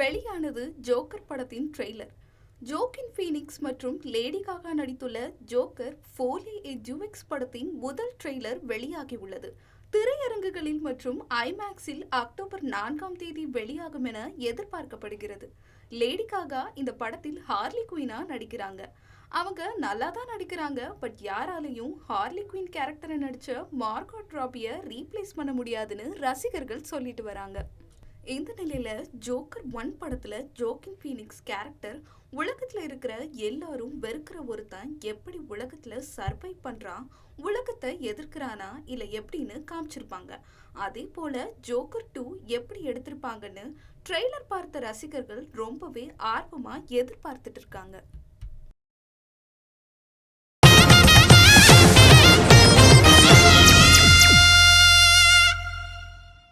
வெளியானது ஜோக்கர் படத்தின் trailer Joaquin Phoenix மற்றும் லேடி காகா நடித்துள்ள ஜோக்கர் ஃபோலி ஏ ஜூவிக்ஸ் படத்தின் முதல் ட்ரெய்லர் வெளியாகியுள்ளது. திரையரங்குகளில் மற்றும் ஐமேக்ஸில் அக்டோபர் நான்காம் தேதி வெளியாகும் என எதிர்பார்க்கப்படுகிறது. லேடி காகா இந்த படத்தில் ஹார்லி குயினா நடிக்கிறாங்க. அவங்க நல்லா தான் நடிக்கிறாங்க பட் யாராலையும் ஹார்லி குயின் கேரக்டரை நடித்த மார்காட் ராபியை ரீப்ளேஸ் பண்ண முடியாதுன்னு ரசிகர்கள் சொல்லிட்டு வராங்க. இந்த நிலையில் ஜோக்கர் ஒன் படத்தில் ஜோக்கின் ஃபீனிக்ஸ் கேரக்டர் உலகத்தில் இருக்கிற எல்லாரும் வெறுக்கிற ஒருத்தன் எப்படி உலகத்தில் சர்வை பண்ணுறான் உலகத்தை எதிர்க்கிறானா இல்லை எப்படின்னு காமிச்சிருப்பாங்க. அதே போல் ஜோக்கர் டூ எப்படி எடுத்திருப்பாங்கன்னு ட்ரெய்லர் பார்த்த ரசிகர்கள் ரொம்பவே ஆர்வமாக எதிர்பார்த்துட்டு இருக்காங்க.